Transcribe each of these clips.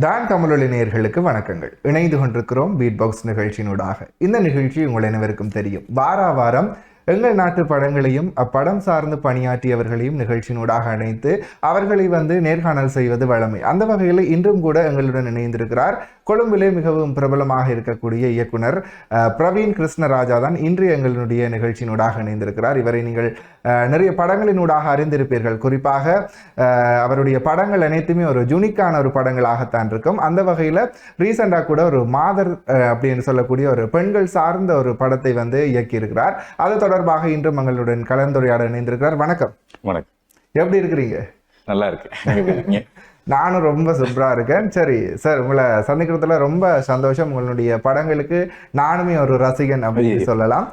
தான் தமிழொலி நேயர்களுக்கு வணக்கங்கள். இணைந்து கொண்டிருக்கிறோம் பீட் பாக்ஸ் நிகழ்ச்சியினூடாக. இந்த நிகழ்ச்சி உங்கள் அனைவருக்கும் தெரியும். வாரா வாரம் எங்கள் நாட்டு படங்களையும் அப்படம் சார்ந்து பணியாற்றியவர்களையும் நிகழ்ச்சியினூடாக அணைத்து அவர்களை வந்து நேர்காணல் செய்வது வழமை. அந்த வகையில் இன்றும் கூட எங்களுடன் இணைந்திருக்கிறார். கொழும்பிலே மிகவும் பிரபலமாக இருக்கக்கூடிய இயக்குனர் பிரவீன் கிருஷ்ணராஜா தான் இன்று எங்களுடைய நிகழ்ச்சியினூடாக இணைந்திருக்கிறார். இவரை நீங்கள் நிறைய படங்களினூடாக அறிந்திருப்பீர்கள். குறிப்பாக அவருடைய படங்கள் அனைத்துமே ஒரு ஜுனிக்கான ஒரு படங்களாகத்தான் இருக்கும். அந்த வகையில் ரீசெண்டாக கூட ஒரு மாதர் அப்படின்னு சொல்லக்கூடிய ஒரு பெண்கள் சார்ந்த ஒரு படத்தை வந்து இயக்கியிருக்கிறார். தொடர்ந்து தொடர்பாக இன்றும் எங்களுடன் கலந்துரையாட இணைந்திருக்கிறார். வணக்கம். வணக்கம். எப்படி இருக்கிறீங்க? நல்லா இருக்கு? நானும் ரொம்ப சூப்பரா இருக்கேன். சரி சார் உங்களை சந்திக்கிறதுல ரொம்ப சந்தோஷம். உங்களுடைய படங்களுக்கு நானுமே ஒரு ரசிகன் அப்படின்னு. சொல்லலாம்.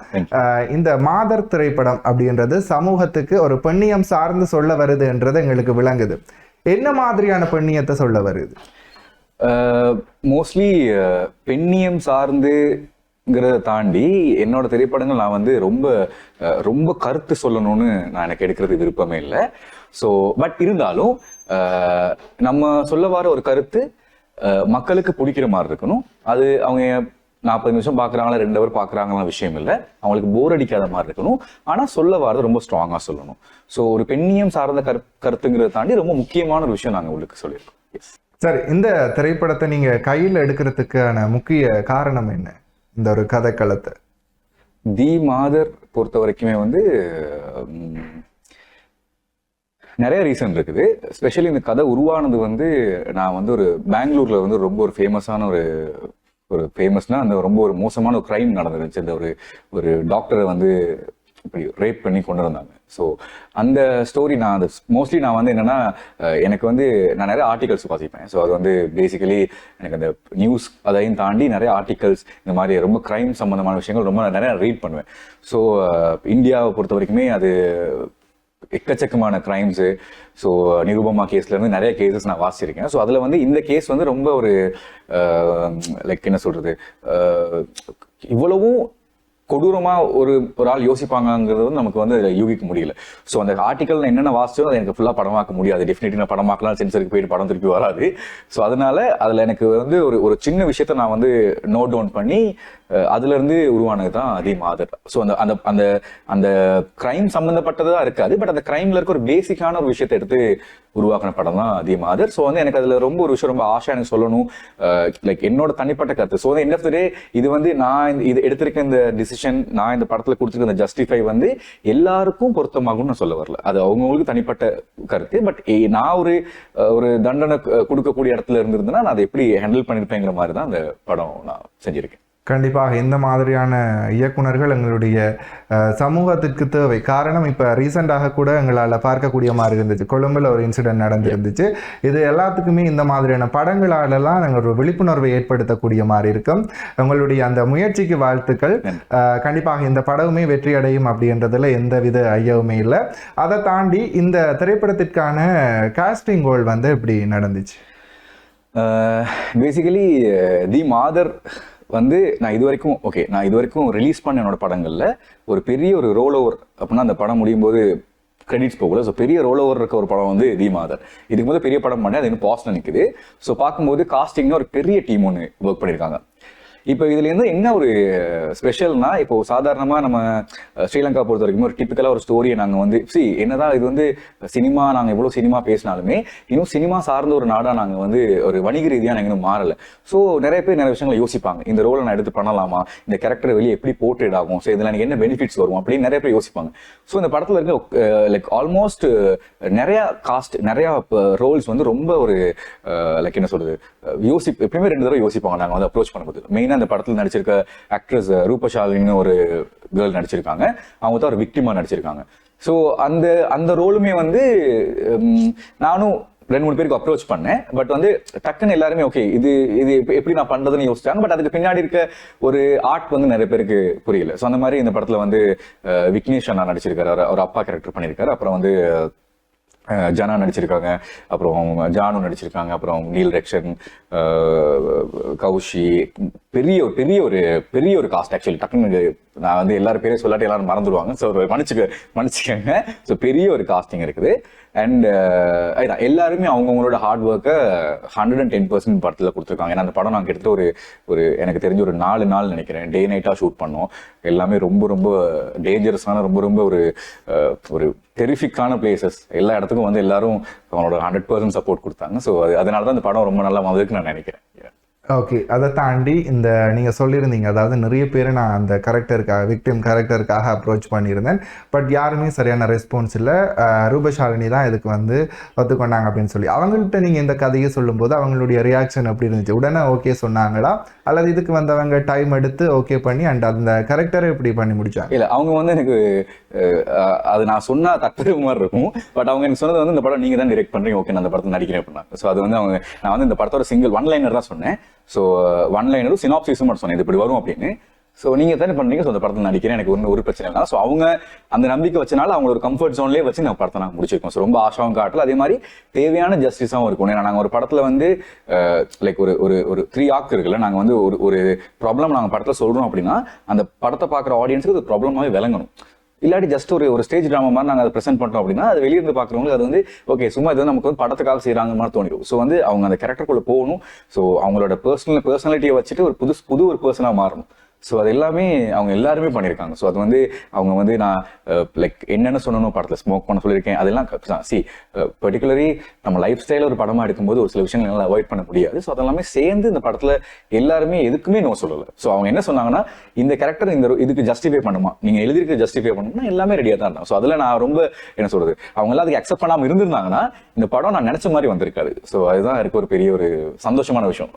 இந்த மாதர் திரைப்படம் அப்படின்றது சமூகத்துக்கு ஒரு பெண்ணியம் சார்ந்து சொல்ல வருதுன்றது எங்களுக்கு விளங்குது. என்ன மாதிரியான பெண்ணியத்தை சொல்ல வருது? மோஸ்ட்லி பெண்ணியம் ங்கிறத தாண்டி என்னோட திரைப்படங்கள் நான் வந்து ரொம்ப ரொம்ப கருத்து சொல்லணும்னு நான் எனக்கு எடுக்கிறது விருப்பமே இல்லை. ஸோ பட் இருந்தாலும் நம்ம சொல்ல வர ஒரு கருத்து மக்களுக்கு பிடிக்கிற மாதிரி இருக்கணும். அது அவங்க நாற்பது நிமிஷம் பார்க்குறாங்களா ரெண்டு ஹவர் பார்க்குறாங்களா விஷயம் இல்லை. அவங்களுக்கு போர் அடிக்காத மாதிரி இருக்கணும். ஆனால் சொல்ல வரது ரொம்ப ஸ்ட்ராங்காக சொல்லணும். ஸோ ஒரு பெண்ணியம் சார்ந்த கரு கருத்துங்கிறத தாண்டி ரொம்ப முக்கியமான ஒரு விஷயம் நாங்கள் உங்களுக்கு சொல்லியிருக்கோம். எஸ் சார் இந்த திரைப்படத்தை நீங்கள் கையில் எடுக்கிறதுக்கான முக்கிய காரணம் என்ன? இந்த ஒரு கதைக்களத்தை. தி மாதர் பொறுத்த வரைக்குமே வந்து நிறைய ரீசன் இருக்குது. ஸ்பெஷலி இந்த கதை உருவானது வந்து நான் வந்து ஒரு பெங்களூர்ல வந்து ரொம்ப ஒரு ஃபேமஸான ஒரு ஒரு ஃபேமஸ்னா அந்த ரொம்ப ஒரு மோசமான ஒரு க்ரைம் நடந்துருந்துச்சு. அந்த ஒரு ஒரு டாக்டரை வந்து இப்படி ரேப் பண்ணி கொண்டு வந்தாங்க ஸோ அந்த ஸ்டோரி நான் அது மோஸ்ட்லி நான் வந்து என்னன்னா எனக்கு வந்து நான் நிறைய ஆர்டிகல்ஸ் வாசிப்பேன். ஸோ அது வந்து பேசிக்கலி எனக்கு அந்த நியூஸ் அதையும் தாண்டி நிறைய ஆர்டிகல்ஸ் இந்த மாதிரி ரொம்ப க்ரைம் சம்மந்தமான விஷயங்கள் ரொம்ப நிறைய ரீட் பண்ணுவேன். ஸோ இந்தியாவை பொறுத்த வரைக்குமே அது எக்கச்சக்கமான கிரைம்ஸு ஸோ நிருபமா கேஸ்லேருந்து நிறைய கேசஸ் நான் வாசிச்சிருக்கேன். ஸோ அதில் வந்து இந்த கேஸ் வந்து ரொம்ப ஒரு லைக் என்ன சொல்கிறது இவ்வளவும் கொடூரமாக ஒரு ஒரு ஆள் யோசிப்பாங்கங்கிறது வந்து நமக்கு வந்து யூகிக்க முடியல. ஸோ அந்த ஆர்டிக்கல் என்னென்ன வாசிச்சோ அதை எனக்கு ஃபுல்லாக படமாக்க முடியாது. டெஃபினெட்லி நான் படமாக்கலாம் சென்சருக்கு போயிட்டு படம் திருப்பி வராது. ஸோ அதனால அதில் எனக்கு வந்து ஒரு ஒரு சின்ன விஷயத்த நான் வந்து நோட் டவுன் பண்ணி அதுலேருந்து அதுல இருந்து உருவானது தான் அதே மாதர் ஸோ அந்த அந்த அந்த அந்த கிரைம் சம்மந்தப்பட்டதாக இருக்காது பட் அந்த கிரைம்ல இருக்க ஒரு பேசிக்கான ஒரு விஷயத்தை எடுத்து உருவாக்கின படம் தான் அதே மாதர் ஸோ வந்து எனக்கு அதுல ரொம்ப ஒரு விஷயம் ரொம்ப ஆசை எனக்கு சொல்லணும். லைக் என்னோட தனிப்பட்ட கருத்து. ஸோ வந்து என்ன டே இது வந்து நான் இந்த- இது எடுத்திருக்க இந்த டிசிஷன் நான் இந்த படத்துல கொடுத்துருக்க இந்த ஜஸ்டிஃபை வந்து எல்லாருக்கும் பொருத்தமாகும்னு நான் சொல்ல வரல. அது அவங்கவுங்களுக்கு தனிப்பட்ட கருத்து பட் நான் ஒரு ஒரு தண்டனை கொடுக்கக்கூடிய இடத்துல இருந்திருந்தேன்னா நான் அதை எப்படி ஹேண்டில் பண்ணிருப்பேங்கிற மாதிரி தான் அந்த படம் நான் செஞ்சிருக்கேன். கண்டிப்பாக இந்த மாதிரியான இயக்குனர்கள் எங்களுடைய சமூகத்திற்கு தேவை. காரணம் இப்போ ரீசெண்டாக கூட எங்களால் பார்க்கக்கூடிய மாதிரி இருந்துச்சு. கொழும்புல ஒரு இன்சிடென்ட் நடந்திருந்துச்சு. இது எல்லாத்துக்குமே இந்த மாதிரியான படங்களாலலாம் நாங்கள் ஒரு விழிப்புணர்வை ஏற்படுத்தக்கூடிய மாதிரி இருக்கும். உங்களுடைய அந்த முயற்சிக்கு வாழ்த்துக்கள். கண்டிப்பாக இந்த படகுமே வெற்றி அடையும் அப்படின்றதுல எந்தவித ஐயவுமே இல்லை. அதை தாண்டி இந்த திரைப்படத்திற்கான காஸ்டிங் கோல் வந்து இப்படி நடந்துச்சு? பேசிக்கலி தி மாதர் வந்து நான் இது வரைக்கும் ஓகே நான் இது வரைக்கும் ரிலீஸ் பண்ண என்னோட படங்களில் ஒரு பெரிய ஒரு ரோல் ஓவர் அப்படின்னா அந்த படம் முடியும் போது கிரெடிட்ஸ் போகல. ஸோ பெரிய ரோல் ஓவர் இருக்க ஒரு படம் வந்து தி மாதர். இதுக்கு முதல் பெரிய படம் பண்ணி அது இன்னும் பாஸ்ட் நிற்குது ஸோ பார்க்கும்போது காஸ்டிங்னு ஒரு பெரிய டீம் ஒன்று ஒர்க் பண்ணியிருக்காங்க இப்போ இதுல இருந்து என்ன ஒரு ஸ்பெஷல்னா இப்போ சாதாரணமா நம்ம ஸ்ரீலங்கா பொறுத்த வரைக்கும் ஒரு டிப்பிக்கலா ஒரு ஸ்டோரியை நாங்க வந்து சி என்னதான் இது வந்து சினிமா நாங்க எவ்வளவு சினிமா பேசினாலுமே இன்னும் சினிமா சார்ந்த ஒரு நாடா நாங்க வந்து ஒரு வணிக ரீதியா நாங்க இன்னும் மாறல. ஸோ நிறைய பேர் நிறைய விஷயங்களை யோசிப்பாங்க. இந்த ரோலை நான் எடுத்து பண்ணலாமா? இந்த கேரக்டர் வெளியே எப்படி போர்ட்ரேட் ஆகும்? ஸோ இதுல எனக்கு என்ன பெனிஃபிட்ஸ் வரும்? அப்படின்னு நிறைய பேர் யோசிப்பாங்க. ஸோ இந்த படத்துல இருக்க லைக் ஆல்மோஸ்ட் நிறைய காஸ்ட் நிறைய ரோல்ஸ் வந்து ரொம்ப ஒரு லைக் என்ன சொல்றது? அஹ், யோசி எப்பயுமே ரெண்டு தடவை யோசிப்பாங்க. நாங்க வந்து அப்ரோச் பண்ணும்போது. மெயின் அந்த படத்துல நடிச்சிருக்க ஆக்ட்ரஸ் ரூபஷாலின்னு ஒரு கேர்ள் நடிச்சிருக்காங்க. அவங்க தான் ஒரு விக்டிமா நடிச்சிருக்காங்க. ஸோ அந்த அந்த ரோலுமே வந்து நானும் ரெண்டு மூணு பேருக்கு அப்ரோச் பண்ணேன். பட் வந்து டக்குன்னு எல்லாருமே ஓகே இது இது எப்படி நான் பண்றதுன்னு யோசிச்சாங்க. பட் அதுக்கு பின்னாடி இருக்க ஒரு ஆர்ட் வந்து நிறைய பேருக்கு புரியல. ஸோ அந்த மாதிரி இந்த படத்துல வந்து விக்னேஷ் அண்ணா நடிச்சிருக்காரு. அவர் அப்பா கேரக்டர் பண்ணியிருக்காரு. அப்புறம் வந்து ஜனா நடிச்சிருக்காங்க அப்புறம் ஜானு நடிச்சிருக்காங்க அப்புறம் நீல் ரெக்ஷன் கௌஷி பெரிய ஒரு பெரிய ஒரு பெரிய ஒரு காஸ்ட் ஆக்சுவலி டக்குன்னு நான் வந்து எல்லாரும் பேரையும் சொல்லாட்டி எல்லாரும் மறந்துடுவாங்க. ஸோ மன்னிச்சுக்க மன்னிச்சுக்கங்க. ஸோ பெரிய ஒரு காஸ்டிங் இருக்குது. அண்ட் அதுதான் எல்லாருமே அவங்கவுங்களோட ஹார்ட் ஒர்க்கை ஹண்ட்ரட் அண்ட் டென் பர்சன்ட் படத்தில் கொடுத்துருக்காங்க. ஏன்னா அந்த படம் நாங்கள் கிட்டத்தட்ட ஒரு ஒரு எனக்கு தெரிஞ்ச ஒரு நாலு நாள் நினைக்கிறேன். டே நைட்டாக ஷூட் பண்ணோம். எல்லாமே ரொம்ப ரொம்ப டேஞ்சரஸான ரொம்ப ரொம்ப ஒரு ஒரு டெரிஃபிக்கான பிளேசஸ் எல்லா இடத்துக்கும் வந்து எல்லாரும் அவனோட ஹண்ட்ரட் பர்சன்ட் சப்போர்ட் கொடுத்தாங்க. ஸோ அது அதனால தான் இந்த படம் ரொம்ப நல்லா வந்திருக்கு நான் நினைக்கிறேன். ஓகே அதை தாண்டி இந்த நீங்கள் சொல்லியிருந்தீங்க அதாவது நிறைய பேர் நான் அந்த கரெக்டருக்காக விக்டிம் கேரக்டருக்காக அப்ரோச் பண்ணியிருந்தேன். பட் யாருமே சரியான ரெஸ்பான்ஸ் இல்லை. ரூபசாலினி ரூபஷாலினி தான் இதுக்கு வந்து ஒத்துக்கொண்டாங்க அப்படின்னு சொல்லி. அவங்கள்ட்ட நீங்கள் இந்த கதையை சொல்லும்போது அவங்களுடைய ரியாக்ஷன் எப்படி இருந்துச்சு? உடனே ஓகே சொன்னாங்களா? அல்லது இதுக்கு வந்தவங்க டைம் எடுத்து ஓகே பண்ணி அண்ட் அந்த கரெக்டரை எப்படி பண்ணி முடிச்சாங்க? இல்லை அவங்க வந்து எனக்கு அது நான் சொன்னால் தப்பு மாதிரி இருக்கும். பட் அவங்க எனக்கு சொன்னது வந்து இந்த படம் நீங்கள் தான் டிரெக்ட் பண்ணுறீங்க ஓகே நான் அந்த படத்தை நடிக்கிறேன் அப்படின்னா. ஸோ அது வந்து அவங்க நான் வந்து இந்த படத்தோட சிங்கிள் ஒன் லைனர் தான் சொன்னேன். ஸோ ஒன் லைனரும் சினாப்சிஸும் மட்டும் சொன்னேன். இது இப்படி வரும் அப்படின்னு. ஸோ நீங்கள் தானே பண்ணுறீங்க ஸோ அந்த படத்தை நடிக்கிறேன். எனக்கு ஒன்றும் ஒரு பிரச்சனை இல்லை. ஸோ அவங்க அந்த நம்பிக்கை வச்சனால அவங்க ஒரு கம்ஃபர்ட் ஜோன்லேயே வச்சு நான் படத்தை நாங்கள் முடிச்சிருக்கோம். ஸோ ரொம்ப ஆஷாவும் காட்டல. அதே மாதிரி தேவையான ஜஸ்டிஸாகவும் இருக்கும். ஏன்னா நாங்கள் ஒரு படத்தில் வந்து uh, லைக் ஒரு ஒரு ஒரு த்ரீ ஆக் இருக்குல்ல. நாங்கள் வந்து ஒரு ஒரு ப்ராப்ளம் நாங்கள் படத்தில் சொல்கிறோம் அப்படின்னா அந்த படத்தை பார்க்குற ஆடியன்ஸுக்கு அது ப்ராப்ளமாகவே விளங்கணும். இல்லாட்டி ஜஸ்ட் ஒரு ஒரு ஸ்டேஜ் ட்ராமா மாதிரி நாங்கள் அதை ப்ரெசென்ட் பண்ணுறோம் அப்படின்னா அது வெளியிருந்து பார்க்குறவங்களுக்கு அது வந்து ஓகே சும்மா இது வந்து நமக்கு வந்து படத்துக்காக செய்கிறாங்க மாதிரி தோணிடும் ஸோ வந்து அவங்க அந்த கேரக்டருக்குள்ளே போகணும். ஸோ அவங்களோட பர்சனல் பர்சனாலிட்டியை வச்சுட்டு ஒரு புது புது ஒரு பர்சனாக மாறணும். ஸோ அது எல்லாமே அவங்க எல்லாருமே பண்ணியிருக்காங்க ஸோ அது வந்து அவங்க வந்து நான் லைக் என்னென்ன சொல்லணும் படத்தில் ஸ்மோக் பண்ண சொல்லியிருக்கேன். அதெல்லாம் சி பர்டிகுலரி நம்ம லைஃப் ஸ்டைல ஒரு படமாக எடுக்கும்போது ஒரு சில விஷயங்கள் நல்லா அவாய்ட் பண்ண முடியாது. ஸோ அதெல்லாமே சேர்ந்து இந்த படத்தில் எல்லாருமே எதுக்குமே நோ சொல்லலை. ஸோ அவங்க என்ன சொன்னாங்கன்னா இந்த கேரக்டர் இந்த இதுக்கு ஜஸ்டிஃபை பண்ணுமா? நீங்கள் எழுதிருக்க ஜஸ்டிஃபை பண்ணணும்னா எல்லாமே ரெடியாக தான் இருந்தாங்க. ஸோ அதில் நான் ரொம்ப என்ன சொல்றது அவங்க எல்லாம் அதுக்கு அக்செப்ட் பண்ணாமல் இருந்திருந்தாங்கன்னா இந்த படம் நான் நினச்ச மாதிரி வந்திருக்காது. ஸோ அதுதான் எனக்கு ஒரு பெரிய ஒரு சந்தோஷமான விஷயம்.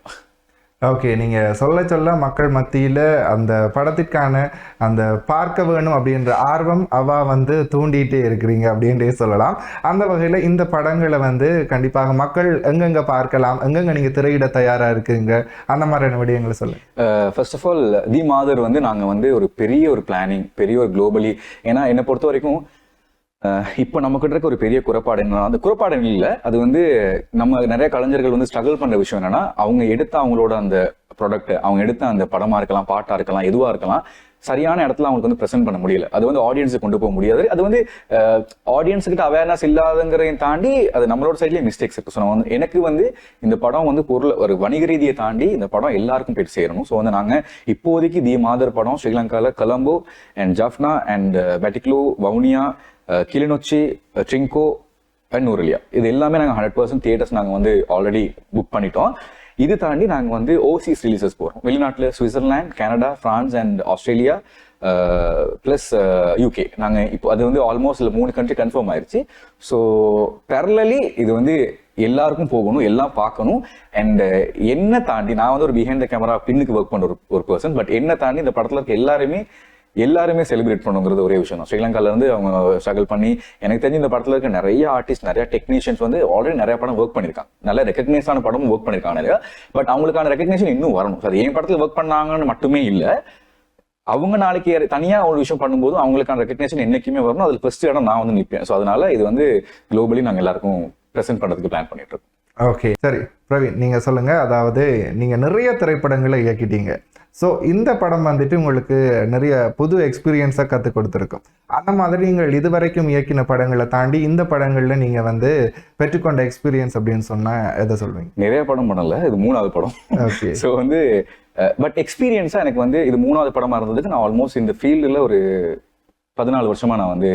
ஓகே நீங்கள் சொல்ல சொல்ல மக்கள் மத்தியில் அந்த படத்திற்கான அந்த பார்க்க வேணும் அப்படின்ற ஆர்வம் அவா வந்து தூண்டிகிட்டே இருக்கிறீங்க அப்படின்றே சொல்லலாம். அந்த வகையில் இந்த படங்களை வந்து கண்டிப்பாக மக்கள் எங்கெங்கே பார்க்கலாம் எங்கெங்கே நீங்கள் திரையிட தயாராக இருக்குங்க அந்த மாதிரியான விடயங்களை சொல்லுங்கள் first uh, of all the Mathar வந்து நாங்கள் வந்து ஒரு பெரிய ஒரு பிளானிங் பெரிய ஒரு குளோபலி ஏன்னா என்னை பொறுத்த வரைக்கும் இப்போ நம்மக்கிட்ட இருக்க ஒரு பெரிய குறைபாடு என்னன்னா அந்த குறைபாடு இல்லை. அது வந்து நம்ம நிறைய கலைஞர்கள் வந்து ஸ்ட்ரகிள் பண்ற விஷயம் என்னன்னா அவங்க எடுத்த அவங்களோட அந்த ப்ராடக்ட் அவங்க எடுத்த அந்த படமா இருக்கலாம் பாட்டா இருக்கலாம் எதுவா இருக்கலாம் சரியான இடத்துல அவங்களுக்கு வந்து ப்ரெசென்ட் பண்ண முடியல. அது வந்து ஆடியன்ஸுக்கு கொண்டு போக முடியாது. அது வந்து ஆடியன்ஸு கிட்ட அவேர்னஸ் இல்லாதங்கிறதையும் தாண்டி அது நம்மளோட சைட்லேயே மிஸ்டேக்ஸ் இருக்கு. ஸோ நான் வந்து எனக்கு வந்து இந்த படம் வந்து பொருள் ஒரு வணிக ரீதியை தாண்டி இந்த படம் எல்லாருக்கும் போயிட்டு சேரணும். ஸோ வந்து நாங்கள் இப்போதைக்கு தி. மாதர் படம் ஸ்ரீலங்காவில் Colombo and Jaffna and Batticaloa Vavuniya Kilinochchi Trinco and Nuwara Eliya இது எல்லாமே நாங்கள் ஹண்ட்ரட் பர்சன்ட் தியேட்டர்ஸ் நாங்கள் வந்து ஆல்ரெடி புக் பண்ணிட்டோம். இது தாண்டி நாங்கள் வந்து ஓவர்சீஸ் ரிலீசஸ் போகிறோம் வெளிநாட்டில் Switzerland Canada France and Australia plus UK நாங்கள் இப்போ அது வந்து ஆல்மோஸ்ட் மூணு கண்ட்ரி கன்ஃபார்ம் ஆயிடுச்சு ஸோ பெரலலி இது வந்து எல்லாருக்கும் போகணும் எல்லாம் பார்க்கணும். அண்ட் என்ன தாண்டி நான் வந்து ஒரு பிஹைண்ட் த கேமரா பின்னுக்கு ஒர்க் பண்ணுற ஒரு ஒரு பர்சன் பட் என்ன தாண்டி இந்த படத்தில் இருக்க எல்லாருமே எல்லாருமே செலிப்ரேட் பண்ணுங்கிறது ஒரே விஷயம் தான். ஸ்ரீலங்கால இருந்து அவங்க ஸ்ட்ரகிள் பண்ணி எனக்கு தெரிஞ்சு இந்த படத்துல இருக்க நிறைய ஆர்டிஸ்ட் நிறைய டெக்னீஷியன்ஸ் வந்து ஆல்ரெடி நிறைய படம் ஒர்க் பண்ணிருக்காங்க. நல்ல ரெக்கக்னைஸ் ஆன படமும் ஒர்க் பண்ணிருக்காங்க இல்லையா? பட் அவங்களுக்கான ரெக்கக்னேஷன் இன்னும் வரணும். அது என் படத்துல ஒர்க் பண்ணாங்கன்னு மட்டுமே இல்லை. அவங்க நாளைக்கு தனியா ஒரு விஷயம் பண்ணும்போது அவங்களுக்கான ரெக்கக்னேஷன் என்னைக்குமே வரணும். அதுல ஃபர்ஸ்ட் இடம் நான் வந்து நிற்பேன் ஸோ அதனால இது வந்து குளோபலி நாங்கள் எல்லாருக்கும் ப்ரெசென்ட் பண்றதுக்கு பிளான் பண்ணிட்டு இருக்கோம். ஓகே சரி பிரவீன் நீங்கள் சொல்லுங்கள் அதாவது நீங்கள் நிறைய திரைப்படங்களை இயக்கிட்டீங்க. ஸோ இந்த படம் வந்துட்டு உங்களுக்கு நிறைய புது எக்ஸ்பீரியன்ஸை கற்றுக் கொடுத்துருக்கும். அந்த மாதிரி நீங்கள் இதுவரைக்கும் இயக்கின படங்களை தாண்டி இந்த படங்களில் நீங்கள் வந்து பெற்றுக்கொண்ட எக்ஸ்பீரியன்ஸ் அப்படின்னு சொன்னால் எதை சொல்வீங்க நிறைய படம் பண்ணல இது மூணாவது படம். ஓகே ஸோ வந்து பட் எக்ஸ்பீரியன்ஸாக எனக்கு வந்து இது மூணாவது படமா இருந்ததுக்கு நான் ஆல்மோஸ்ட் இந்த ஃபீல்டில் ஒரு பதினாலு வருஷமா நான் வந்து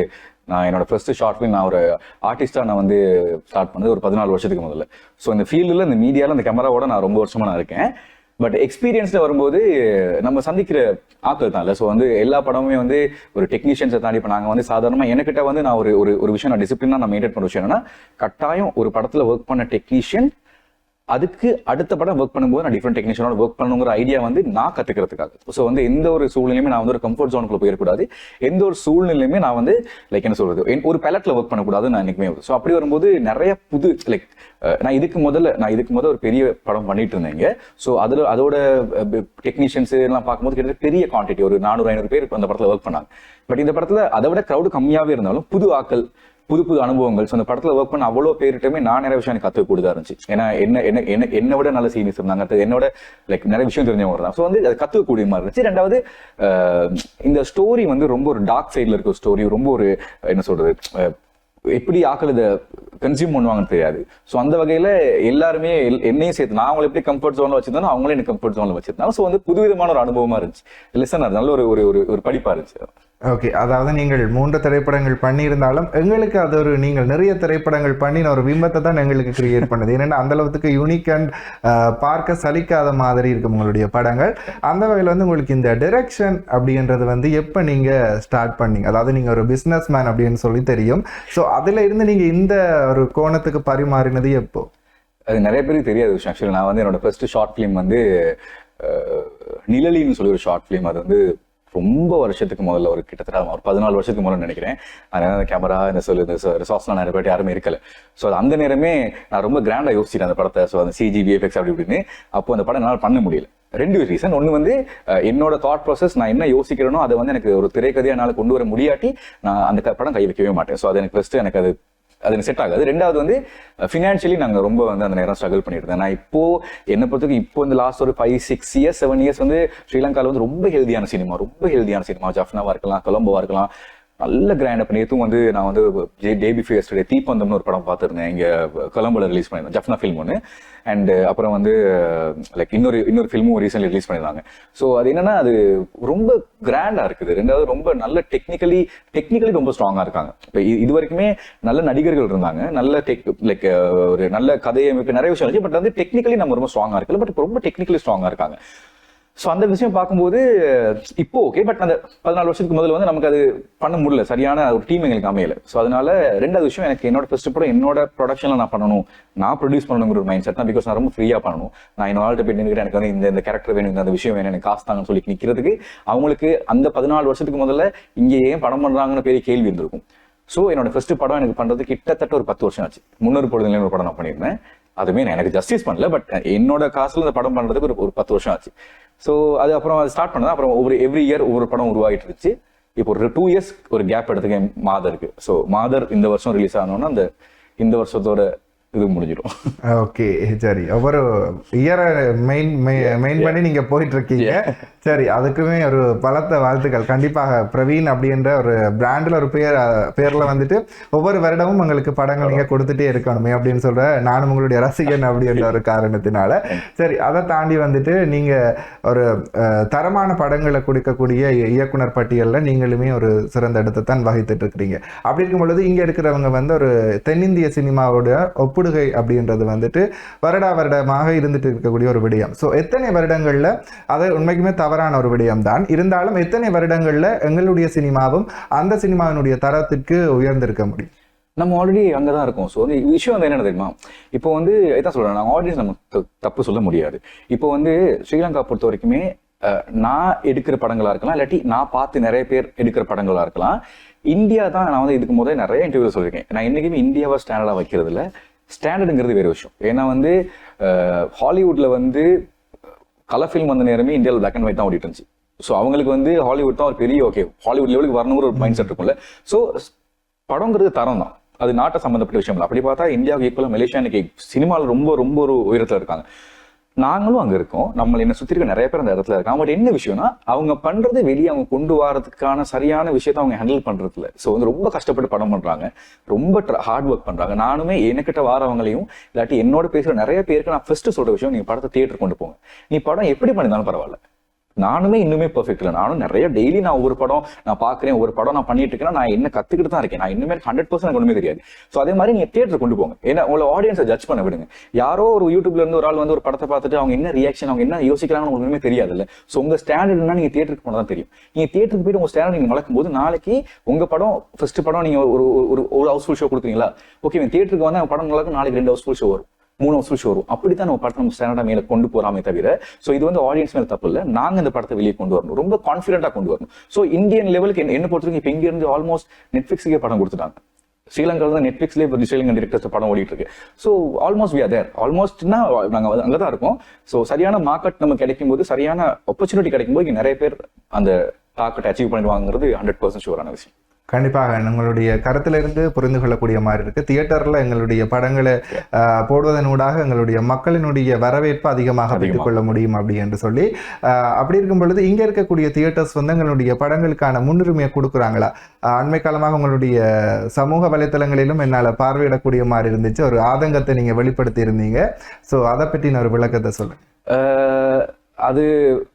நான் என்னோட ஃபர்ஸ்ட் ஷார்ட் ஃபிலிம் நான் ஒரு ஆர்டிஸ்டா நான் வந்து ஸ்டார்ட் பண்ணது ஒரு பதினாலு வருஷத்துக்கு முதல்ல. ஸோ இந்த ஃபீல்டில் இந்த மீடியாவில் இந்த கேமராவோட நான் ரொம்ப வருஷமா நான் இருக்கேன். பட் எக்ஸ்பீரியன்ஸ்ல வரும்போது நம்ம சந்திக்கிற ஆக்கள் தான் இல்லை. ஸோ வந்து எல்லா படமுமே வந்து ஒரு டெக்னீஷியன்ஸை தாண்டி இப்போ நாங்கள் வந்து சாதாரணமாக என்கிட்ட வந்து நான் ஒரு ஒரு ஒரு விஷயம் நான் டிசிப்ளினாக நான் மெயின்டைன் பண்ண விஷயம் என்னன்னா கட்டாயம் ஒரு படத்தில் ஒர்க் பண்ண டெக்னீஷியன் அதுக்கு அடுத்த படம் ஒர்க் பண்ணும்போது நான் டிஃப்ரெண்ட் டெக்னீஷியனோட ஒர்க் பண்ணுங்கிற ஐடியா வந்து நான் கத்துக்கிறதுக்காக. ஸோ வந்து எந்த ஒரு சூழ்நிலையுமே நான் வந்து ஒரு கம்ஃபர்ட் ஜோனுக்குள்ள போயிடக்கூடாது. எந்த ஒரு சூழ்நிலையுமே நான் வந்து லைக் என்ன சொல்றது என் ஒரு பேலட்ல ஒர்க் பண்ணக்கூடாது நான் என்னைக்குமே ஸோ அப்படி வரும்போது நிறைய புது லைக் நான் இதுக்கு முதல்ல நான் இதுக்கு முதல்ல ஒரு பெரிய படம் பண்ணிட்டு இருந்தேங்க ஸோ அதில் அதோட டெக்னீஷியன்ஸ் எல்லாம் பார்க்கும்போது கிட்டத்தட்ட பெரிய குவான்டிட்டி ஒரு நானூறு ஐநூறு பேர் அந்த படத்துல ஒர்க் பண்ணாங்க. பட் இந்த படத்தில் அதை விட க்ரௌடு கம்மியாகவே இருந்தாலும் புது ஆக்கள் புது புது அனுபவங்கள். ஸோ அந்த படத்தில் ஒர்க் பண்ண அவ்வளோ பேர்கிட்டயுமே நான் நிறைய விஷயம் எனக்கு கற்றுக்கூடதா இருந்துச்சு ஏன்னா என்ன என்ன என்ன என்னை விட நல்ல சீனியர்ஸ் இருந்தாங்க. அடுத்தது என்னோட லைக் நிறைய விஷயம் தெரிஞ்சவங்க தான் ஸோ வந்து அது கற்றுக்கக்கூடிய மாதிரி இருந்துச்சு. ரெண்டாவது இந்த ஸ்டோரி வந்து ரொம்ப ஒரு டார்க் சைடில் இருக்க ஸ்டோரி ரொம்ப ஒரு என்ன சொல்கிறது எப்படி ஆக்கள் இதை கன்சியூம் பண்ணுவாங்கன்னு தெரியாது. ஸோ அந்த வகையில் எல்லாருமே என்னையும் சேர்த்து நான் அவங்களை எப்படி கம்ஃபர்ட் ஜோனில் வச்சிருந்தாலும் அவங்களே எனக்கு கம்ஃபர்ட் ஜோனில் வச்சிருந்தாங்க. ஸோ வந்து புதுவிதமான ஒரு அனுபவமாக இருந்துச்சு. லிசனர் நல்ல ஒரு ஒரு ஒரு படிப்பாக இருந்துச்சு. ஓகே அதாவது நீங்கள் மூன்று திரைப்படங்கள் பண்ணியிருந்தாலும் எங்களுக்கு அது ஒரு நீங்கள் நிறைய திரைப்படங்கள் பண்ணின ஒரு பிம்பத்தை தான் எங்களுக்கு கிரியேட் பண்ணுது. ஏன்னா அந்த அளவுக்கு யூனிக் அண்ட் பார்க்க சலிக்காத மாதிரி இருக்கும் உங்களுடைய படங்கள். அந்த வகையில் வந்து உங்களுக்கு இந்த டிரெக்ஷன் அப்படின்றது வந்து எப்போ நீங்கள் ஸ்டார்ட் பண்ணீங்க? அதாவது நீங்கள் ஒரு பிஸ்னஸ் மேன் அப்படின்னு சொல்லி தெரியும். ஸோ அதில் இருந்து நீங்கள் இந்த ஒரு கோணத்துக்கு பரிமாறினது எப்போ? அது நிறைய பேருக்கு தெரியாது விஷயம் ஆக்சுவலி நான் வந்து என்னோட ஃபர்ஸ்ட் ஷார்ட் ஃபிலிம் வந்து நிழலின்னு சொல்லி ஒரு ஷார்ட் ஃபிலிம் அது வந்து ரொம்ப வருஷத்துக்கு முதல்ல ஒரு கிட்டத்தட்ட ஒரு பதினாலு வருஷத்துக்கு முதல்ல நினைக்கிறேன். அதனால அந்த கேமரா இந்த சொல்லு இந்த ரிசார்ட்ஸ்லாம் நிறைய பேர் யாருமே இருக்கல. ஸோ அந்த நேரமே நான் ரொம்ப கிராண்டாக யோசிச்சிட்டேன் அந்த படத்தை. ஸோ அந்த சிஜிபிஎஃப்எக்ஸ் அப்படி இப்படின்னு. அப்போ அந்த படம் என்னால் பண்ண முடியல. ரெண்டு ரீசன் ஒன்று வந்து என்னோட தாட் ப்ராசஸ் நான் என்ன யோசிக்கிறேனோ அதை வந்து எனக்கு ஒரு திரைக்கதையாக என்னால் கொண்டு வர முடியாட்டி நான் அந்த படம் கை வைக்கவே மாட்டேன். ஸோ அது எனக்கு ஃபஸ்ட்டு எனக்கு அது அது எனக்கு செட் ஆகாது. ரெண்டாவது வந்து ஃபினான்ஷியலி நாங்கள் ரொம்ப வந்து அந்த நேரம் ஸ்ட்ரகிள் பண்ணிட்டு இருந்தேன். நான் இப்போ என்ன பொறுத்தவரைக்கும் இப்போ இந்த லாஸ்ட் ஒரு five six years seven years வந்து ஸ்ரீலங்காவில் வந்து ரொம்ப ஹெல்தியான சினிமா ரொம்ப ஹெல்தியான சினிமா ஜஃப்னாவாக இருக்கலாம் கொலம்போவாக இருக்கலாம். நல்ல கிராண்ட் அப்போ நேற்றும் வந்து நான் வந்து ஜே டேபி ஃபேஸ்டே தீப்பந்தம்னு ஒரு படம் பார்த்துருந்தேன். இங்கே கொலம்போல ரிலீஸ் பண்ணியிருந்தேன். ஜஃப்னா ஃபில்ம் ஒன்று அண்ட் அப்புறம் வந்து uh, லைக் இன்னொரு இன்னொரு ஃபில்மும் ரீசெண்ட்லி ரிலீஸ் பண்ணியிருந்தாங்க. ஸோ அது என்னன்னா அது ரொம்ப கிராண்டாக இருக்குது. ரெண்டாவது ரொம்ப நல்ல டெக்னிக்கலி டெக்னிக்கலி ரொம்ப ஸ்ட்ராங்காக இருக்காங்க. இப்போ இது வரைக்குமே நல்ல நடிகர்கள் இருந்தாங்க. நல்ல டெக் லைக் uh, ஒரு நல்ல கதையமைப்பு நிறைய விஷயம் இருந்துச்சு. பட் வந்து டெக்னிக்கலி நம்ம ரொம்ப ஸ்ட்ராங்காக இருக்குல்ல பட் ரொம்ப டெக்னிக்கலி ஸ்ட்ராங்காக இருக்காங்க. ஸோ அந்த விஷயம் பார்க்கும்போது இப்போ ஓகே பட் அந்த பதினாலு வருஷத்துக்கு முதல்ல வந்து நமக்கு அது பண்ண முடியல. சரியான ஒரு டீம் எங்களுக்கு அமையல. ஸோ அதனால ரெண்டாவது விஷயம் எனக்கு என்னோட ஃபர்ஸ்ட் படம் என்னோட ப்ரொடக்ஷன்ல நான் பண்ணணும். நான் ப்ரொடியூஸ் பண்ணணுங்கிற ஒரு மைண்ட் செட் தான் பிகாஸ் நான் ரொம்ப ஃப்ரீயா பண்ணணும். நான் என்னோட ஆள்கிட்ட போய் நின்னுக்கிட்டு எனக்கு வந்து இந்த இந்த கேரக்டர் வேணும் இந்த அந்த விஷயம் வேணும் எனக்கு காசு தாங்கன்னு சொல்லி நிற்கிறதுக்கு அவங்களுக்கு அந்த பதினாலு வருஷத்துக்கு முதல்ல இங்கே ஏன் படம் பண்றாங்கன்னு பெரிய கேள்வி இருந்திருக்கும். ஸோ என்னோட ஃபர்ஸ்ட் படம் எனக்கு பண்றது கிட்டத்தட்ட ஒரு பத்து வருஷம் ஆச்சு. முன்னொரு பொழுதுல ஒரு படம் நான் பண்ணியிருந்தேன். அதுவுமே நான் எனக்கு ஜஸ்டிஸ் பண்ணல பட் என்னோட காசுல இந்த படம் பண்றதுக்கு ஒரு ஒரு பத்து வருஷம் ஆச்சு. ஸோ அது அப்புறம் அது ஸ்டார்ட் பண்ணது அப்புறம் ஒவ்வொரு எவ்ரி இயர் ஒவ்வொரு படம் உருவாகிட்டு இருந்துச்சு. இப்போ ஒரு டூ இயர்ஸ் ஒரு கேப் எடுத்துக்க மாதர் இருக்கு. ஸோ மாதர் இந்த வருஷம் ரிலீஸ் ஆனோன்னா அந்த இந்த வருஷத்தோட இது முடிஞ்சிடும் ஓகே. சரி. ஒவ்வொரு இயரை மெயின் மெயின் பண்ணி நீங்க போயிட்டு இருக்கீங்க சரி அதுக்குமே ஒரு பலத்த வாழ்த்துக்கள். கண்டிப்பாக பிரவீன் அப்படின்ற ஒரு பிராண்டில் ஒரு பேர் பேர்ல வந்துட்டு ஒவ்வொரு வருடமும் உங்களுக்கு படங்கள் நீங்க கொடுத்துட்டே இருக்கணுமே அப்படின்னு சொல்ற நானும் உங்களுடைய ரசிகன் அப்படின்ற ஒரு காரணத்தினால. சரி அதை தாண்டி வந்துட்டு நீங்க ஒரு தரமான படங்களை கொடுக்கக்கூடிய இயக்குனர் பட்டியலில் நீங்களுமே ஒரு சிறந்த இடத்தை தான் வகித்துட்டு இருக்கிறீங்க. அப்படி இருக்கும் பொழுது இங்க இருக்கிறவங்க வந்து ஒரு தென்னிந்திய சினிமாவோட ஒப்புடுகை அப்படின்றது வந்துட்டு வருடா வருடமாக இருந்துட்டு இருக்கக்கூடிய ஒரு விடயம். ஸோ எத்தனை வருடங்களில் அது உண்மைக்குமே தவறான ஒரு விடயம் தான் இருந்தாலும் எத்தனை வருடங்களில் எங்களுடைய சினிமாவும் அந்த சினிமாவினுடைய தரத்திற்கு உயர்ந்திருக்க முடியும்? நம்ம ஆல்ரெடி அங்கே தான் இருக்கோம். ஸோ வந்து விஷயம் வந்து என்னென்ன தெரியுமா? இப்போ வந்து இதான் சொல்கிறேன் நான் ஆடியன்ஸ் நம்ம த- தப்பு சொல்ல முடியாது. இப்போ வந்து ஸ்ரீலங்கா பொறுத்த வரைக்குமே நான் எடுக்கிற படங்களாக இருக்கலாம் இல்லாட்டி நான் பார்த்து நிறைய பேர் எடுக்கிற படங்களாக இருக்கலாம். இந்தியா தான் நான் வந்து இதுக்கு முதல்ல நிறைய இன்டர்வியூ சொல்லியிருக்கேன். நான் என்றைக்குமே இந்தியாவை ஸ்டாண்டர்டாக வைக்கிறது இல்லை ஸ்டாண்டர்டுங்கிறது வேற விஷயம். ஏன்னா வந்து ஹாலிவுட்டில் ஹாலிவுட்ல வந்து கலர் ஃபில்ம் வந்த நேரமே இந்தியாவில் பிளாக் அண்ட் ஒயிட் தான் ஓடிட்டு இருந்துச்சு. ஸோ அவங்களுக்கு வந்து ஹாலிவுட் தான் ஒரு பெரிய ஓகே ஹாலிவுட் லெவலுக்கு வரணுங்கிற ஒரு மைண்ட் செட் இருக்கும்ல. ஸோ படங்கிறது தரம் தான். அது நாட்டை சம்மந்தப்பட்ட விஷயம் இல்லை. அப்படி பார்த்தா இந்தியாவுக்கு ஈக்குவலாக மலேசியா இன்னைக்கு சினிமாவில் ரொம்ப ரொம்ப ஒரு உயரத்தில் இருக்காங்க. நாங்களும் அங்க இருக்கோம். நம்மளை என்ன சுத்தி இருக்க நிறைய பேர் அந்த இடத்துல இருக்காங்க. பட் என்ன விஷயம்னா அவங்க பண்றது வெளியே அவங்க கொண்டு வரதுக்கான சரியான விஷயத்தை அவங்க ஹேண்டில் பண்றது ஸோ வந்து ரொம்ப கஷ்டப்பட்டு படம் பண்றாங்க. ரொம்ப ஹார்ட் ஒர்க் பண்றாங்க. நானுமே எனக்கிட்ட வாரவங்களையும் இல்லாட்டி என்னோட பேசுற நிறைய பேருக்கு நான் ஃபர்ஸ்ட் சொல்ற விஷயம் நீ படத்தை தியேட்டர் கொண்டு போங்க. நீ படம் எப்படி பண்ணியிருந்தாலும் பரவாயில்ல. நானுமே இன்னுமே பெர்ஃபெக்ட் இல்லை. நானும் நிறைய டெய்லி நான் ஒவ்வொரு படம் நான் பார்க்குறேன் ஒரு படம் நான் பண்ணிட்டு இருக்கேன் நான் என்ன கத்துக்கிட்டு தான் இருக்கேன். நான் இன்னுமே ஹண்ட்ரட் பர்சன்ட் ஒன்றுமே தெரியாது. ஸோ அதே மாதிரி நீங்க தியேட்டர் கொண்டு போங்க. ஏன்னா உங்களை ஆடியன்ஸை ஜட்ஜ் பண்ண விடுங்க. யாரோ ஒரு யூடியூப்ல இருந்து ஒரு ஆள் வந்து ஒரு படத்தை பார்த்துட்டு அவங்க என்ன ரியாக்ஷன் அவங்க என்ன யோசிக்கிறாங்கன்னு உங்களுக்கு ஒன்றுமே தெரியாது இல்லை ஸோ உங்க ஸ்டாண்டர்ட்னா நீங்க தியேட்டருக்கு போனால் தான் தெரியும். நீங்க தியேட்டருக்கு போயிட்டு உங்க ஸ்டாண்டர்ட் நீங்க வளர்க்கும் போது நாளைக்கு உங்க படம் ஃபர்ஸ்ட் படம் நீங்க ஒரு ஒரு ஒரு ஹவுஸ்ஃபுல் ஷோ கொடுக்குறீங்களா? ஓகே தியேட்டருக்கு வந்து அவங்க படம் நல்லா நாளைக்கு ரெண்டு ஹவுஸ்ஃபுல் ஷோ வரும். மூணு வருஷம் ஷோ வரும் அப்படித்தான் நம்ம படத்தை நம்ம ஸ்டாண்டர்டா மேல கொண்டு போறாமே தவிர ஸோ இது வந்து ஆடியன்ஸ் மேல தப்பு இல்லை. நாங்க இந்த படத்தை வெளியே கொண்டு வரணும். ரொம்ப கான்ஃபிடென்ட்டா கொண்டு வரணும். ஸோ இந்தியன் லெவலுக்கு என்ன பொறுத்த வரைக்கும் இப்போ இங்க இருந்து ஆல்மோஸ்ட் நெட்ஃபிளிக்ஸுக்கே படம் கொடுத்துட்டாங்க. ஸ்ரீலங்காவில் தான் நெட்ஃபிளிக்ஸ்லேயே இப்போ ஸ்ரீலங்கன் டிரெக்டர்ஸ் படம் ஓடிட்டு இருக்கு. So almost we are there ஆல்மோஸ்ட்னா நாங்கள் அங்கே தான் இருக்கோம். ஸோ சரியான மார்க்கெட் நம்ம கிடைக்கும் போது சரியான ஆப்பர்ச்சுனிட்டி கிடைக்கும் போது நிறைய பேர் அந்த டார்கெட் அச்சீவ் பண்ணிடுவாங்கிறது ஹண்ட்ரட் பர்சன்ட் ஷூரான விஷயம். கண்டிப்பாக எங்களுடைய கருத்திலிருந்து புரிந்து கொள்ளக்கூடிய மாதிரி இருக்கு. தியேட்டர்ல எங்களுடைய படங்களை ஆஹ், போடுவதனூடாக எங்களுடைய மக்களினுடைய வரவேற்பு அதிகமாக பெற்றுக்கொள்ள முடியும் அப்படி என்று சொல்லி ஆஹ், அப்படி இருக்கும் பொழுது இங்க இருக்கக்கூடிய தியேட்டர்ஸ் வந்து எங்களுடைய படங்களுக்கான முன்னுரிமையை கொடுக்குறாங்களா? அண்மை காலமாக உங்களுடைய சமூக வலைத்தளங்களிலும் என்னால பார்வையிடக்கூடிய மாதிரி இருந்துச்சு. ஒரு ஆதங்கத்தை நீங்க வெளிப்படுத்தி இருந்தீங்க. ஸோ அதை பற்றின ஒரு விளக்கத்தை சொல்லுங்க அஹ் அது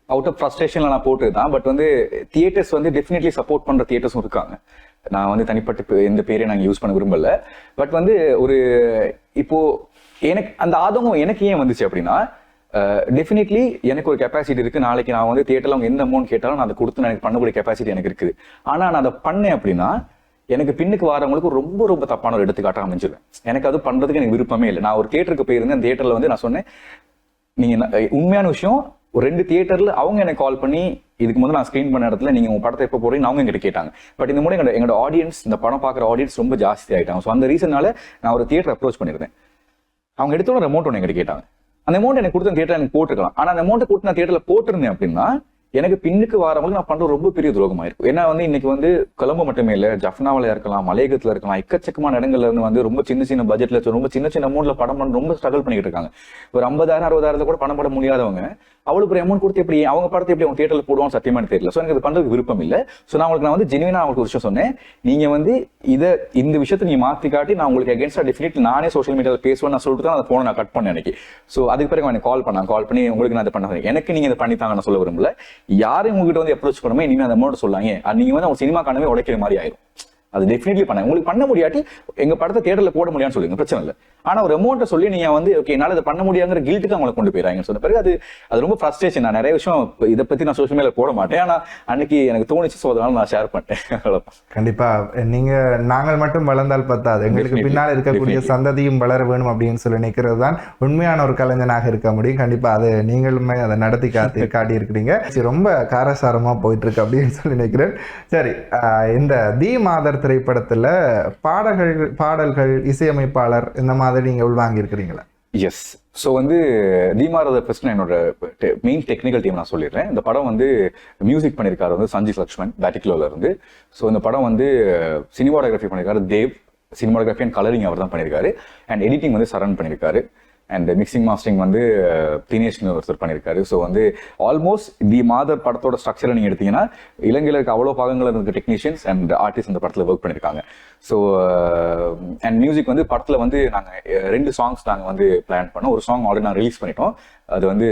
அவுட் ஆஃப் ஃப்ரஸ்ட்ரேஷன்ல நான் போட்டு தான் பட் வந்து தியேட்டர்ஸ் வந்து டெஃபினெட்லி சப்போர்ட் பண்ற தியேட்டர்ஸும் இருக்காங்க. நான் வந்து தனிப்பட்ட பே- எந்த பேரையும் நாங்கள் யூஸ் பண்ண விரும்பல. பட் வந்து ஒரு இப்போ எனக்கு அந்த ஆதங்கம் எனக்கு ஏன் வந்துச்சு அப்படின்னா டெஃபினெட்லி எனக்கு ஒரு கெப்பாசிட்டி இருக்கு. நாளைக்கு நான் வந்து தியேட்டரில் அவங்க எந்த அமௌண்ட் கேட்டாலும் நான் அதை கொடுத்து எனக்கு பண்ணக்கூடிய கெப்பாசிட்டி எனக்கு இருக்குது. ஆனால் நான் அதை பண்ணேன் அப்படின்னா எனக்கு பின்னுக்கு வரவங்களுக்கு ரொம்ப ரொம்ப தப்பான ஒரு எடுத்துக்காட்டாக அமைஞ்சிருவேன். எனக்கு அது பண்ணுறதுக்கு எனக்கு விருப்பமே இல்லை. நான் ஒரு தியேட்டருக்கு போயிருந்தேன். அந்த வந்து நான் சொன்னேன் நீங்கள் உண்மையான விஷயம் ஒரு ரெண்டு தியேட்டர்ல அவங்க எனக்கு கால் பண்ணி இதுக்கு முதல்ல நான் ஸ்க்ரீன் பண்ண இடத்துல நீங்க உங்க படத்தை எப்போ போறீங்கன்னு அவங்க எங்கிட்ட கேட்டாங்க. பட் இந்த முறை எங்களோட எங்களோட ஆடியன்ஸ் இந்த படம் பார்க்குற ஆடியன்ஸ் ரொம்ப ஜாஸ்தி ஆயிட்டாங்க. ஸோ அந்த ரீசனால நான் ஒரு தியேட்டர் அப்ரோச் பண்ணியிருந்தேன். அவங்க எடுத்த ஒரு அமௌண்ட் ஒன்று எங்கிட்ட கேட்டாங்க. அந்த அமௌண்ட் எனக்கு கொடுத்த தியேட்டர் எனக்கு போட்டுருக்கலாம். ஆனா அந்த அமௌண்ட் கொடுத்து நான் தியேட்டர்ல போட்டிருந்தேன் அப்படின்னா எனக்கு பின்னுக்கு வரவங்களுக்கு நான் பண்ற ரொம்ப பெரிய துரோகமா இருக்கும் ஏன்னா வந்து இன்னைக்கு வந்து கொலம்பு மட்டுமே இல்ல ஜஃப்னாவில் இருக்கலாம் மலையகத்துல இருக்கலாம் எக்கச்சக்கமான இடங்கள்ல இருந்து வந்து ரொம்ப சின்ன சின்ன பட்ஜெட்ல ரொம்ப சின்ன சின்ன அமௌண்ட்ல படம் பண்ண ரொம்ப ஸ்ட்ரகிள் பண்ணிட்டு இருக்காங்க. ஒரு ஐம்பதாயிரம் அறுபதாயிரத்துல கூட பணம் பட முடியாதவங்க அவளுக்கு ஒரு அமௌண்ட் கொடுத்து எப்படி அவங்க படத்தை எப்படி அவங்க தியேட்டர்ல போடுவாங்க சத்தியமா தெரியல. ஸோ எனக்கு இது பண்றதுக்கு விருப்பம் இல்லை. ஸோ நான் உங்களுக்கு நான் வந்து ஜெனுவினா அவங்களுக்கு ஒரு விஷயம் சொன்னேன். நீங்க வந்து இதை இந்த விஷயத்தை நீ மாத்தி காட்டி நான் உங்களுக்கு அகேன்ஸ்டா டெஃபினெட்லி நானே சோஷியல் மீடியாவில் பேசுவேன் நான் சொல்லிட்டு தான் அந்த ஃபோனை நான் கட் பண்ணேன் எனக்கு ஸோ அதுக்கு பிறகு எனக்கு கால் பண்ணாங்க கால் பண்ணி உங்களுக்கு நான் அதை பண்ண எனக்கு நீங்க இதை பண்ணித்தாங்க நான் சொல்ல விரும்பல. யாரும் உங்ககிட்ட வந்து அப்ரோச் பண்ணாம இனிமே அந்த அமௌண்ட் சொல்லாங்க அது நீங்க வந்து அவங்க சினிமா காணவே உடைக்கிற மாதிரி ஆயிரும். அது டெஃபினெட்லி பண்ண. உங்களுக்கு பண்ண முடியாட்டி எங்க படத்தை தேட்டர்ல போட முடியாதுன்னு சொல்லுங்க பிரச்சனை இல்லை. ஆனா ஒரு அமௌண்ட்டை சொல்லி நீங்க வந்து ஓகே என்னால இதை பண்ண முடியாங்கிற கில்ட்டுக்கு அவங்களை கொண்டு போயிறாங்க சொன்ன பிறகு அது அது ரொம்ப ஃப்ரஸ்ட்ரேஷன் நான் நிறைய விஷயம் இதை பத்தி நான் சோஷியல் மீடியா போட மாட்டேன். ஆனா அன்னைக்கு எனக்கு தோணுச்சு ஸோ அதனால நான் ஷேர் பண்ணிட்டேன். கண்டிப்பா. நீங்க நாங்கள் மட்டும் வளர்ந்தால் பத்தாது. எங்களுக்கு பின்னால் இருக்கக்கூடிய. சந்ததியும் வளர வேணும் அப்படின்னு சொல்லி நினைக்கிறது தான் உண்மையான ஒரு கலைஞனாக இருக்க முடியும். கண்டிப்பா அது நீங்களுமே அதை நடத்தி காட்டி காட்டி இருக்கிறீங்க ரொம்ப காரசாரமா போயிட்டு இருக்கு அப்படின்னு சொல்லி நினைக்கிறேன். சரி இந்த தி மாதர் திரைப்படத்தில் பாடல்கள் பாடல்கள் இசையமைப்பாளர் இந்த மாதிரி நீங்கள் உள்வாங்கியிருக்கிறீங்களா எஸ் ஸோ வந்து தீமாரத ஃபர்ஸ்ட் நான் என்னோட மெயின் டெக்னிக்கல் டீம் நான் சொல்லிடுறேன். இந்த படம் வந்து மியூசிக் பண்ணியிருக்காரு வந்து சஞ்சீவ் லக்ஷ்மன் பேட்டிக்லோல இருந்து. ஸோ இந்த படம் வந்து சினிமாடோகிராஃபி பண்ணியிருக்காரு தேவ். சினிமாடோகிராஃபி அண்ட் கலரிங் அவர் தான் பண்ணியிருக்காரு. அண்ட் எடிட்டிங் வந்து சரண் பண்ணியிருக்காரு. அண்ட் மிக்சிங் மாஸ்டரிங் வந்து தினேஷ்னு ஒருத்தர் பண்ணியிருக்காரு ஸோ வந்து ஆல்மோஸ்ட் தி மாதர் படத்தோட ஸ்ட்ரக்சரை நீங்கள் எடுத்தீங்கன்னா இலங்கையில் இருக்க அவ்வளோ பாகங்கள் இருக்க டெக்னீஷியன்ஸ் அண்ட் ஆர்டிஸ்ட் இந்த படத்தில் ஒர்க் பண்ணியிருக்காங்க ஸோ அண்ட் மியூசிக் வந்து படத்தில் வந்து நாங்கள் ரெண்டு சாங்ஸ் நாங்கள் வந்து பிளான் பண்ணோம். ஒரு சாங் ஆல்ரெடி நான் ரிலீஸ் பண்ணிட்டோம். அது வந்து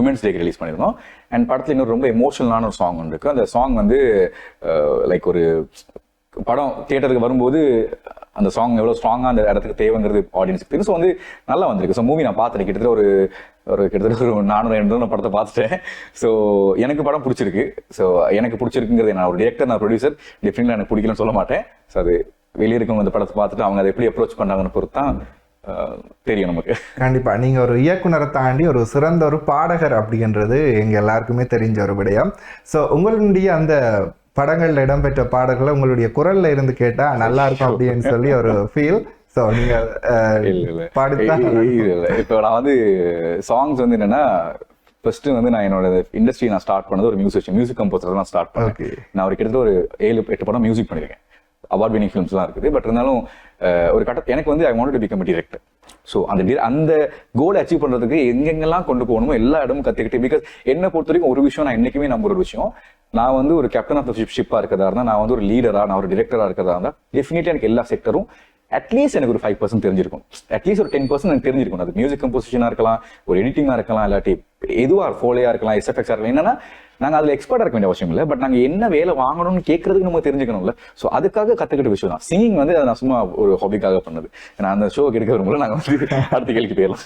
உமன்ஸ் டேக்கு ரிலீஸ் பண்ணியிருந்தோம் அண்ட் படத்தில் இன்னொரு ரொம்ப எமோஷனலான ஒரு சாங் ஒன்று இருக்குது அந்த சாங் வந்து லைக் ஒரு படம் தியேட்டருக்கு வரும்போது அந்த சாங் எவ்வளோ ஸ்ட்ராங்காக அந்த இடத்துக்கு தேவைங்கிறது ஆடியன்ஸ் பெருசு வந்து நல்லா வந்திருக்கு. ஸோ மூவி நான் பார்த்துட்டேன் கிட்டத்தட்ட ஒரு ஒரு கிட்டத்தட்ட ஒரு நானூறு ஐநூறு நான் படத்தை பார்த்துட்டேன். ஸோ எனக்கு படம் பிடிச்சிருக்கு. ஸோ எனக்கு பிடிச்சிருக்குங்கிறது நான் ஒரு டிரெக்டர் நான் ப்ரொடியூசர் டெஃபினெட்லி எனக்கு பிடிக்கலன்னு சொல்ல மாட்டேன். ஸோ அது வெளியே இருக்கவங்க அந்த படத்தை பார்த்துட்டு அவங்க அதை எப்படி அப்ரோச் பண்ணாங்கன்னு பொறுத்து தான் தெரியும் நமக்கு. கண்டிப்பா. நீங்க ஒரு இயக்குனரை தாண்டி ஒரு சிறந்த ஒரு பாடகர் அப்படின்றது எங்க எல்லாருக்குமே தெரிஞ்ச ஒரு விடயம். ஸோ உங்களுடைய அந்த படங்கள்ல இடம்பெற்ற பாடல்களை உங்களுடைய குரல்ல இருந்து கேட்டா நல்லா இருக்கும் அப்படின்னு சொல்லி ஒரு ஃபீல் ஸோ நீங்க அஹ், இல்ல இல்ல. பாடித்தான் இல்ல, இல்ல இல்ல. இப்போ நான் வந்து சாங்ஸ் வந்து என்னன்னா ஃபர்ஸ்ட் வந்து நான் என்னோட இண்டஸ்ட்ரி நான் ஸ்டார்ட் பண்ணது ஒரு மியூசிக் மியூசிக் கம்போசர் தான் ஸ்டார்ட் பண்ணேன். நான் ஒரு கிட்டத்தட்ட ஒரு ஏழு எட்டு படம் மியூசிக் பண்ணியிருக்கேன். அவார்ட் வினிங் ஃபிலிம்ஸ் தான் இருக்குது. பட் இருந்தாலும் ஒரு கட்ட எனக்கு வந்து I want to become director so அந்த அந்த கோலை அச்சீவ் பண்றதுக்கு எங்கெங்கெல்லாம் கொண்டு போகணுமோ எல்லா இடமும் கத்துக்கிட்டு பிகாஸ் என்னை பொறுத்த வரைக்கும் ஒரு விஷயம் நான் என்னைக்குமே நம்புற ஒரு விஷயம். நான் வந்து ஒரு கேப்டன் ஆஃப் த ஷிப் ஷிப்பாக இருக்கிறதா இருந்தால் நான் வந்து ஒரு லீடரா நான் ஒரு டிரெக்டராக இருக்கிறதா இருந்தால் டெஃபினெட்லி எனக்கு எல்லா செக்டரும் அட்லீஸ்ட் எனக்கு ஒரு ஃபைவ் பர்சன்ட் தெரிஞ்சிருக்கும். அட்லீஸ்ட் ஒரு டென் பர்சன்ட் எனக்கு தெரிஞ்சிருக்கும். அது மியூசிக் கம்போசிஷனாக இருக்கலாம் ஒரு எடிட்டிங்காக இருக்கலாம் இல்லாட்டி எதுவாக ஃபோலியாக இருக்கலாம் எஸ்எஃப்எக்ஸாக இருக்கலாம். என்னன்னா நாங்கள் அதில் எக்ஸ்பர்ட்டாக இருக்க வேண்டிய அவசியம் இல்லை பட் நாங்கள் என்ன வேலை வாங்கணும்னு கேட்கறதுக்கு நம்ம தெரிஞ்சுக்கணும்ல. ஸோ அதுக்காக கற்றுக்கிட்ட விஷயம் தான் சிங்கிங் வந்து அதை நான் சும்மா ஒரு ஹாபிக்காக பண்ணது. நான் அந்த ஷோக்கு எடுக்க வரும்போது நாங்கள் வந்து அடுத்த கேள்விக்கு போயிடலாம்.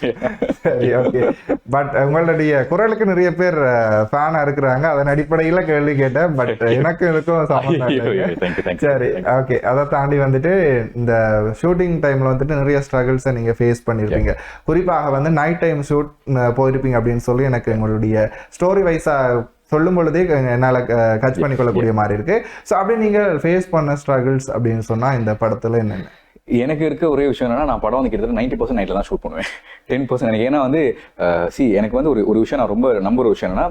சரி ஓகே பட் உங்களுடைய குரலுக்கு நிறைய பேர் ஃபேனா இருக்கிறாங்க. அதன் அடிப்படையில கேள்வி கேட்டேன். பட் எனக்கு தேங்க்யூ சரி ஓகே அதை தாண்டி வந்துட்டு இந்த ஷூட்டிங் டைம்ல வந்துட்டு நிறைய ஸ்ட்ரகிள்ஸை நீங்க ஃபேஸ் பண்ணிருப்பீங்க குறிப்பாக வந்து நைட் டைம் ஷூட் போயிருப்பீங்க அப்படின்னு சொல்லி எனக்கு உங்களுடைய ஸ்டோரி வைஸா சொல்லும் பொழுதே என்னால் கச் பண்ணிக்கொள்ளக்கூடிய மாதிரி இருக்கு. ஸோ அப்படி நீங்க ஃபேஸ் பண்ண ஸ்ட்ரகிள்ஸ் அப்படின்னு சொன்னா இந்த படத்துல என்னென்ன? எனக்கு இருக்க ஒரே விஷயம் என்னன்னா நான் படம் வந்து கிட்டத்தட்ட நைன்டி பர்சன்ட் நைட்டில் தான் ஷூட் பண்ணுவேன். டென் பர்சன்ட் எனக்கு ஏன்னா வந்து சி எனக்கு வந்து ஒரு ஒரு விஷயம் நான் ரொம்ப நம்புற விஷயம் என்னன்னா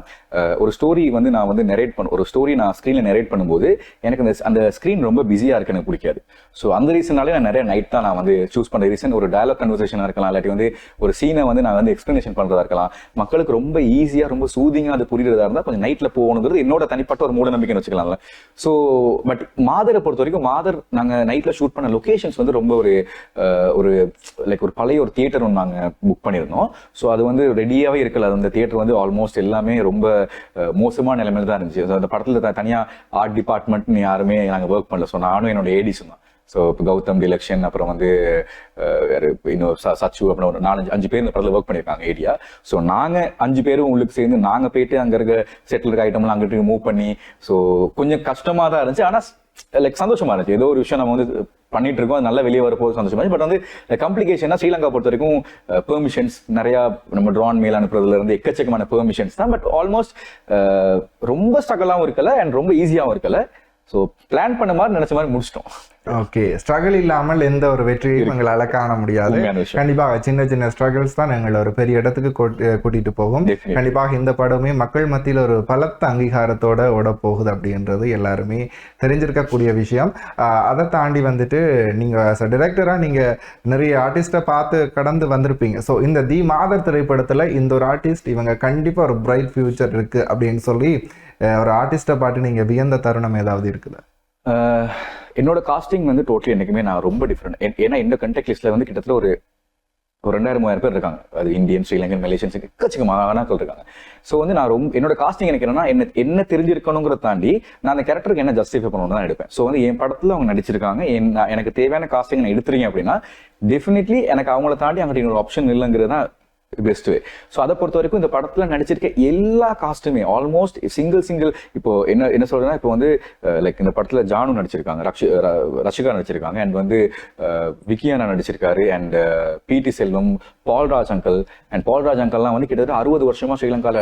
ஒரு ஸ்டோரி வந்து நான் வந்து நெரேட் பண்ண ஒரு ஸ்டோரி நான் ஸ்க்ரீனில் நெரேட் பண்ணும்போது எனக்கு அந்த அந்த ஸ்க்ரீன் ரொம்ப பிஸியாக இருக்கு எனக்கு பிடிக்காது. ஸோ அந்த ரீசனாலே நான் நிறைய நைட் தான் நான் வந்து சூஸ் பண்ணுற ரீசன் ஒரு டயலாக் கன்வர்சேஷனாக இருக்கலாம் இல்லாட்டி வந்து ஒரு சீனை வந்து நான் வந்து எக்ஸ்பிளனேஷன் பண்ணுறதா இருக்கலாம். மக்களுக்கு ரொம்ப ஈஸியாக ரொம்ப சூதிங்காக அது புரியுறதா இருந்தால் கொஞ்சம் நைட்டில் போகணுங்கிறது என்னோட தனிப்பட்ட ஒரு மூட நம்பிக்கைன்னு வச்சுக்கலாம்ல. ஸோ பட் மாதரை பொறுத்த வரைக்கும் மாதர் நாங்கள் நைட்டில் ஷூட் பண்ண லொக்கேஷன்ஸ் வந்து ரொம்ப ஒரு ஒரு லைக் ஒரு பழைய ஒரு தியேட்டர் ஒன்று நாங்கள் புக் பண்ணியிருந்தோம். ஸோ அது வந்து ரெடியாகவே இருக்கல. அந்த தியேட்டர் வந்து ஆல்மோஸ்ட் எல்லாமே ரொம்ப மோசமான நிலைமையில தான் இருந்துச்சு. அந்த படத்தில் தனியாக ஆர்ட் டிபார்ட்மெண்ட்னு யாருமே நாங்கள் ஒர்க் பண்ணல. ஸோ நானும் என்னோட ஏடிஸும் தான். ஸோ இப்போ கௌதம் டிலக்ஷன் அப்புறம் வந்து வேறு இன்னும் சச்சு அப்புறம் ஒரு நாலஞ்சு அஞ்சு பேர் இந்த படத்தில் ஒர்க் பண்ணியிருக்காங்க ஏரியா ஸோ நாங்கள் அஞ்சு பேரும் உங்களுக்கு சேர்ந்து நாங்கள் போயிட்டு அங்கே இருக்க செட்டில் இருக்க ஐட்டம்லாம் அங்கிட்டு மூவ் பண்ணி ஸோ கொஞ்சம் கஷ்டமாக தான் இருந்துச்சு. ஆனால் லைக் சந்தோஷமா இருந்துச்சு. ஏதோ ஒரு விஷயம் நம்ம வந்து பண்ணிட்டு இருக்கோம் அது நல்லா வெளியே வரப்போது சந்தோஷமா பட் வந்து காம்ப்ளிகேஷன்னா ஸ்ரீலங்கா பொறுத்த வரைக்கும் பெர்மிஷன்ஸ் நிறைய நம்ம ட்ரான் மேல் அனுப்புறதுல இருந்து எக்கச்சக்கமான பெர்மிஷன்ஸ் தான். பட் ஆல்மோஸ்ட் ரொம்ப ஸ்ட்ரகலாகவும் இருக்கல அண்ட் ரொம்ப ஈஸியாகவும் இருக்கல. ஸோ பிளான் பண்ண மாதிரி நினைச்ச மாதிரி முடிச்சிட்டோம். ஓகே ஸ்ட்ரகிள் இல்லாமல் எந்த ஒரு வெற்றியையும் எங்களால காண முடியாது. கண்டிப்பாக சின்ன சின்ன ஸ்ட்ரகிள்ஸ் தான் எங்களை ஒரு பெரிய இடத்துக்கு கூட்டி- கூட்டிட்டு போகும். கண்டிப்பாக இந்த படமே மக்கள் மத்தியில் ஒரு பலத்த அங்கீகாரத்தோட ஓட போகுது அப்படின்றது எல்லாருமே தெரிஞ்சிருக்கக்கூடிய விஷயம். அதை தாண்டி வந்துட்டு நீங்க டிரெக்டரா நீங்க நிறைய ஆர்டிஸ்டை பார்த்து கடந்து வந்திருப்பீங்க. ஸோ இந்த தி மாதர் திரைப்படத்துல இந்த ஒரு ஆர்டிஸ்ட் இவங்க கண்டிப்பா ஒரு பிரைட் ஃபியூச்சர் இருக்கு அப்படின்னு சொல்லி ஒரு ஆர்டிஸ்டை பாட்டு நீங்க வியந்த தருணம் ஏதாவது இருக்குதா? என்னோட காஸ்டிங் வந்து டோட்டலி என்னைக்குமே நான் ரொம்ப டிஃப்ரெண்ட் ஏன்னா இந்த கண்டெக்ட் லிஸ்ட்ல வந்து கிட்டத்தட்ட ஒரு ஒரு ரெண்டாயிரம் மூவாயிரம் பேர் இருக்காங்க. அது இந்தியன் ஸ்ரீலங்கன் மலேசியன்ஸ் எக்கச்சக்கமான இருக்காங்க. ஸோ வந்து நான் ரொம்ப என்னோட காஸ்டிங் எனக்கு என்னன்னா என்ன என்ன தெரிஞ்சிருக்கணுங்கிறத தாண்டி நான் அந்த கேரக்டருக்கு என்ன ஜஸ்டிஃபை பண்ணணும் தான் எடுப்பேன். ஸோ வந்து என் படத்தில் அவங்க நடிச்சிருக்காங்க. என் நான் எனக்கு தேவையான காஸ்டிங் நான் எடுத்துறீங்க அப்படின்னா டெஃபினெட்லி எனக்கு அவங்கள தாண்டி அங்கிட்ட இன்னொரு ஆப்ஷன் இல்லைங்கிறது தான் பெஸ்ட் வே ஸோ அதை பொறுத்த வரைக்கும் இந்த படத்துல நடிச்சிருக்க எல்லா காஸ்ட்டுமே ஆல்மோஸ்ட் சிங்கிள் சிங்கிள் இப்போ என்ன என்ன சொல்றேன்னா இப்போ வந்து லைக் இந்த படத்துல ஜானு நடிச்சிருக்காங்க ரக்ஷி ரஷிகா நடிச்சிருக்காங்க அண்ட் வந்து விக்கியானா நடிச்சிருக்காரு அண்ட் பிடி செல்வம் பால்ராஜ் அங்கிள் அண்ட் பால்ராஜ் அங்கிள்லாம் வந்து கிட்டத்தட்ட அறுபது வருஷமா ஸ்ரீலங்கால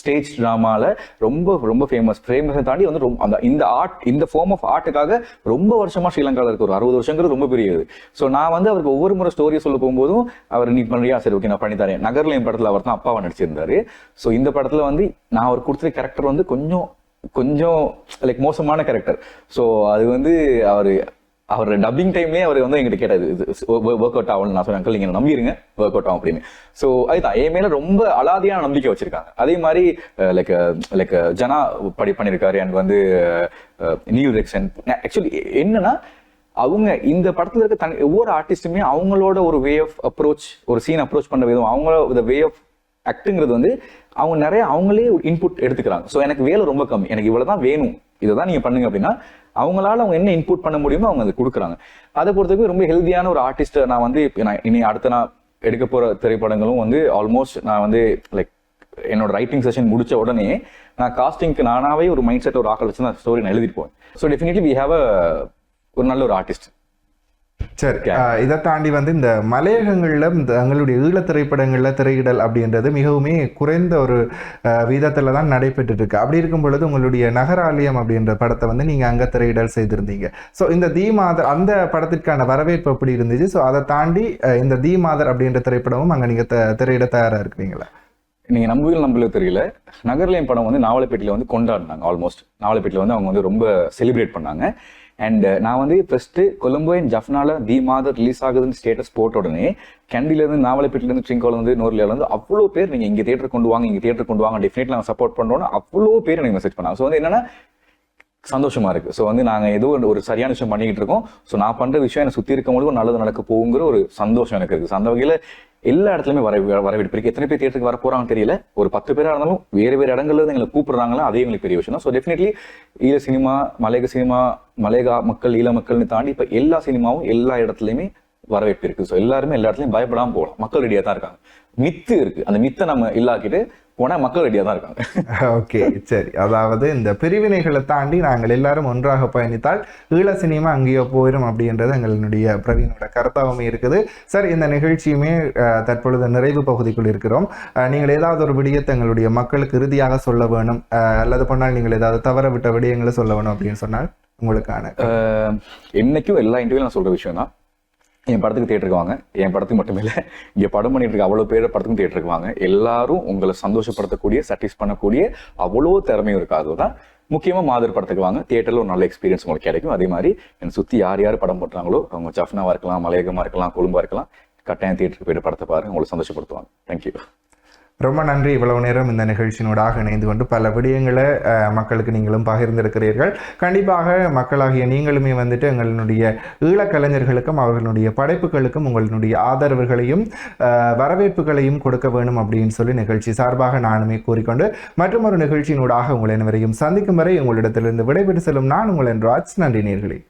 ஸ்டேஜ் ட்ராமால ரொம்ப ரொம்ப ஃபேமஸ் ஃபேமஸை தாண்டி வந்து ரொம்ப அந்த இந்த ஆர்ட் இந்த ஃபார்ம் ஆஃப் ஆர்ட்டுக்காக ரொம்ப வருஷமா ஸ்ரீலங்கால இருக்கு ஒரு அறுபது வருஷங்கிறது ரொம்ப பெரியது. ஸோ நான் வந்து அவருக்கு ஒவ்வொரு முறை ஸ்டோரி சொல்ல போகும்போதும் அவர் நீ பண்ணுறியா சரி ஓகே நான் பண்ணித்தரேன் தரேன். நகர்ல என் அவர் தான் அப்பாவை நடிச்சிருந்தாரு. ஸோ இந்த படத்துல வந்து நான் அவர் கொடுத்த கேரக்டர் வந்து கொஞ்சம் கொஞ்சம் லைக் மோசமான கேரக்டர் ஸோ அது வந்து அவர் அவர் டப்பிங் டைம்லேயே அவர் வந்து எங்கிட்ட கேட்டாரு ஒர்க் அவுட் ஆகும் நான் சொன்னேன் அங்கிள் நீங்க நம்பிடுங்க நம்பிருங்க ஒர்க் அவுட் ஆகும் அப்படின்னு. ஸோ அதுதான் என் மேல ரொம்ப அலாதியான நம்பிக்கை வச்சிருக்காங்க. அதே மாதிரி லைக் லைக் ஜனா படி பண்ணியிருக்காரு அண்ட் வந்து நியூ ரெக்ஷன் ஆக்சுவலி என்னன்னா அவங்க இந்த படத்துல இருக்க தனி ஒவ்வொரு ஆர்டிஸ்ட்டுமே அவங்களோட ஒரு வே ஆஃப் அப்ரோச் ஒரு சீன் அப்ரோச் பண்ண விதம் அவங்களோட வே ஆஃப் ஆக்டுங்கிறது வந்து அவங்க நிறைய அவங்களே இன்புட் எடுத்துக்கிறாங்க. ஸோ எனக்கு வேலை ரொம்ப கம்மி. எனக்கு இவ்வளவுதான் வேணும். இதை தான் நீங்க பண்ணுங்க அப்படின்னா அவங்களால அவங்க என்ன இன்புட் பண்ண முடியுமோ அவங்க அதை கொடுக்குறாங்க. அதை பொறுத்தவரைக்கும் ரொம்ப ஹெல்தியான ஒரு ஆர்டிஸ்ட்டை நான் வந்து நான் இனி அடுத்த நான் எடுக்க போற திரைப்படங்களும் வந்து ஆல்மோஸ்ட் நான் வந்து லைக் என்னோட ரைட்டிங் செஷன் முடிச்ச உடனே நான் காஸ்டிங்க்கு நானாவே ஒரு மைண்ட் செட் ஒரு ஆக்கள் வச்சு நான் ஸ்டோரி நான் எழுதிட்டு போவேன். ஸோ டெஃபினெட்லி வி ஹாவ் ஒரு நல்ல ஒரு ஆர்டிஸ்ட் சரி இதை தாண்டி வந்து இந்த மலையகங்கள்ல இந்த எங்களுடைய ஈழ திரைப்படங்கள்ல திரையிடல் அப்படின்றது மிகவுமே குறைந்த ஒரு வீதத்துல தான் நடைபெற்று இருக்கு அப்படி இருக்கும் பொழுது உங்களுடைய நகராலயம் அப்படின்ற படத்தை வந்து நீங்க அங்க திரையிடல் செய்திருந்தீங்க. ஸோ இந்த தீ மாதர் அந்த படத்திற்கான வரவேற்பு எப்படி இருந்துச்சு? ஸோ அதை தாண்டி இந்த தீ மாதர் அப்படின்ற திரைப்படமும் அங்க நீங்க த- திரையிட தயாரா இருக்கிறீங்களா? நீங்க நம்புவீங்க நம்பல தெரியல. நகர்லயம் படம் வந்து நாவலப்பேட்டில வந்து கொண்டாடினாங்க ஆல்மோஸ்ட் நாவலப்பேட்டில வந்து அவங்க வந்து ரொம்ப செலிப்ரேட் பண்ணாங்க. அண்ட் uh, நான் வந்து ஃபர்ஸ்ட் கொலம்போ அண்ட் ஜஃப்னால தி மாதம் ரிலீஸ் ஆகுதுன்னு ஸ்டேட்டஸ் போட்ட உடனே கண்டிலேருந்து நாவலப்பேட்டிலேருந்து ட்ரிங்கோலேருந்து இருந்து அவ்வளோ பேர் நீங்கள் இங்கே தேட்டர் கொண்டு வாங்க இங்கே தேட்டர் கொண்டு வாங்க டெஃபினெட்லி நாங்கள் சப்போர்ட் பண்றோம்னு அவ்வளோ பேர் எனக்கு மெசேஜ் பண்ணாங்க. ஸோ வந்து என்னன்னா சந்தோஷமா இருக்கு. ஸோ வந்து நாங்கள் ஏதோ ஒரு- சரியான விஷயம் பண்ணிக்கிட்டு இருக்கோம். ஸோ நான் பண்ற விஷயம் என்ன சுற்றி இருக்கும் போது நல்லது நடக்க போகுங்கிற ஒரு சந்தோஷம் எனக்கு இருக்கு. அந்த வகையில் எல்லா இடத்துலயுமே வர வரவேற்பு இருக்கு. எத்தனை பேர் தேட்டருக்கு வர போறாங்கன்னு தெரியல. ஒரு பத்து பேரா இருந்தாலும் வேறு வேறு இடங்கள்ல இருந்து எங்களை கூப்பிடுறாங்களா அதே எங்களுக்கு பெரிய விஷயம் தான். ஸோ டெஃபினெட்லி ஈழ சினிமா மலையக சினிமா மலையக மக்கள் ஈழ மக்கள்னு தாண்டி இப்போ எல்லா சினிமாவும் எல்லா இடத்துலையுமே வரவேற்பு இருக்கு. ஸோ எல்லாருமே எல்லா இடத்துலயும் பயப்படாம போகலாம். மக்கள் ரெடியா தான் இருக்காங்க. மித்து இருக்கு. அந்த மித்தை நம்ம இல்லாக்கிட்டு போனா மக்கள் ரெடியா தான் இருக்காங்க. ஓகே சரி. அதாவது இந்த பிரிவினைகளை தாண்டி நாங்கள் எல்லாரும் ஒன்றாக பயணித்தால் ஈழ சினிமா அங்கேயோ போயிடும் அப்படின்றது எங்களுடைய பிரவீனோட கருத்தாகவுமே இருக்குது. சார் இந்த நிகழ்ச்சியுமே தற்பொழுது நிறைவு பகுதிக்குள் இருக்கிறோம். நீங்கள் ஏதாவது ஒரு விடயத்தை எங்களுடைய மக்களுக்கு இறுதியாக சொல்ல வேணும் அல்லது பண்ணால் நீங்கள் ஏதாவது தவற விட்ட விடயங்களை சொல்ல வேணும் அப்படின்னு சொன்னால் உங்களுக்கான என்னைக்கும் எல்லா இன்டர்வியூ நான் சொல்ற விஷயம் தான் என் படத்துக்கு தேட்டருக்கு வாங்க. என் படத்துக்கு மட்டுமே இல்லை இங்கே படம் பண்ணிட்டு இருக்க அவ்வளோ பேர் படத்துக்கும் தேட்டருக்கு வாங்க. எல்லாரும் உங்களை சந்தோஷப்படுத்தக்கூடிய சட்டிஸ் பண்ணக்கூடிய அவ்வளோ திறமையும் இருக்கு. அதுதான் முக்கியமாக மாதிரி படத்துக்கு வாங்க. தேட்டரில் ஒரு நல்ல எக்ஸ்பீரியன்ஸ் உங்களுக்கு கிடைக்கும். அதே மாதிரி என்னை சுற்றி யார் யார் படம் போட்டாங்களோ அவங்க சஃப்னாவாக இருக்கலாம் மலையகமாக இருக்கலாம் கொழும்பாக இருக்கலாம் கட்டாயம் தேட்டருக்கு போய்ட்டு படத்தை பாருங்க. உங்களை சந்தோஷப்படுத்துவாங்க. தேங்க்யூ ரொம்ப நன்றி இவ்வளவு நேரம் இந்த நிகழ்ச்சியினூடாக இணைந்து கொண்டு பல விடயங்களை மக்களுக்கு நீங்களும் பகிர்ந்திருக்கிறீர்கள். கண்டிப்பாக மக்களாகிய நீங்களுமே வந்துட்டு எங்களுடைய ஈழக்கலைஞர்களுக்கும் அவர்களுடைய படைப்புகளுக்கும் உங்களுடைய ஆதரவுகளையும் வரவேற்புகளையும் கொடுக்க வேணும் அப்படின்னு சொல்லி நிகழ்ச்சி சார்பாக நானுமே கூறிக்கொண்டு மற்றும் ஒரு நிகழ்ச்சியினூடாக உங்களை அனைவரையும் சந்திக்கும் வரை உங்களிடத்திலிருந்து விடைபெற்று செல்லும் நான் உங்கள் ராஜ் நன்றி நேர்களே